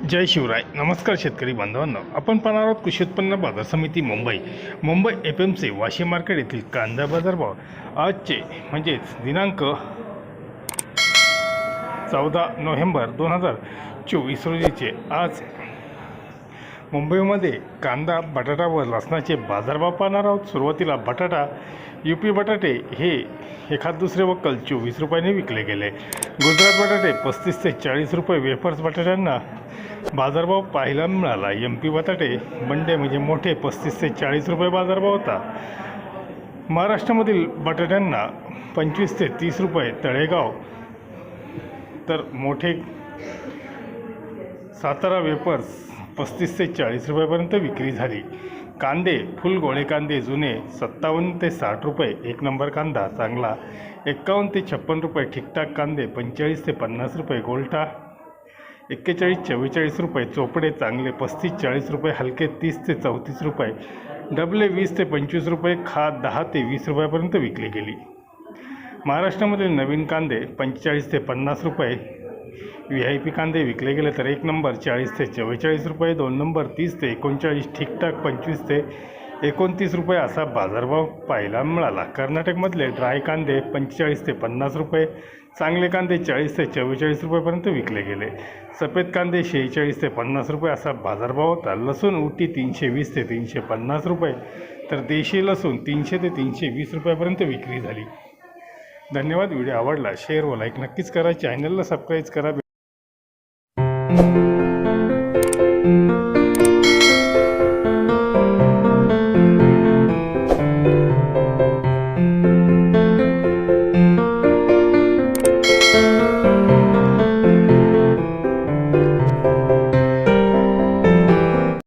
जय शिवराय. नमस्कार शेतकरी बांधवांनो. आपण पाहणार आहोत कृषी उत्पन्न बाजार समिती Mumbai. Mumbai F M C Vashi market येथील कांदा बाजारभाव आजचे म्हणजेच दिनांक चौदा नोव्हेंबर दोन हजार चोवीस रोजीचे. आज मुंबईमध्ये कांदा बटाटा व लसणाचे बाजारभाव पाहणार आहोत. सुरुवातीला बटाटा यू पी बटाटे हे एखाद दुसरे वक्कल चोवीस रुपयाने विकले गेले. गुजरात बटाटे पस्तीस ते चाळीस रुपये वेफर्स बटाट्यांना बाजारभाव पाहायला मिळाला. एम पी बटाटे बंडे म्हणजे मोठे पस्तीस ते चाळीस रुपये बाजारभाव होता. महाराष्ट्रामधील बटाट्यांना पंचवीस ते तीस रुपये तळेगाव तर मोठे सातारा वेपर्स पस्तीस ते चाळीस रुपयापर्यंत विक्री झाली. कांदे फुल गोळे कांदे जुने सत्तावन्न ते साठ रुपये एक नंबर कांदा चांगला. एक्कावन्न ते छप्पन रुपये ठीकठाक कांदे पंचेचाळीस ते पन्नास रुपये गोलटा एक्केचाळीस चव्वेचाळीस रुपये चोपडे चांगले पस्तीस चाळीस रुपये हलके तीस ते चौतीस रुपये. डबले वीस ते पंचवीस रुपये खाद दहा ते वीस रुपयापर्यंत विकली गेली. महाराष्ट्रामध्ये नवीन कांदे पंचेचाळीस ते पन्नास रुपये व्ही आय पी कांदे विकले गेले तर एक नंबर चाळीस ते चव्वेचाळीस रुपये दोन नंबर तीस ते एकोणचाळीस ठीकठाक पंचवीस ते एकोणतीस रुपये असा बाजारभाव पाहायला मिळाला. कर्नाटकमधले ड्राय कांदे पंचेचाळीस ते पन्नास रुपये चांगले कांदे चाळीस ते चव्वेचाळीस रुपयेपर्यंत विकले गेले. सफेद कांदे शेहेचाळीस ते पन्नास रुपये असा बाजारभाव होता. लसूण उटी तीनशे वीस ते तीनशे पन्नास रुपये तर देशी लसूण तीनशे ते तीनशे वीस रुपयापर्यंत विक्री झाली. धन्यवाद. व्हिडिओ आवडला शेअर व लाईक नक्कीच करा. चॅनलला सबस्क्राईब करा. Thank you.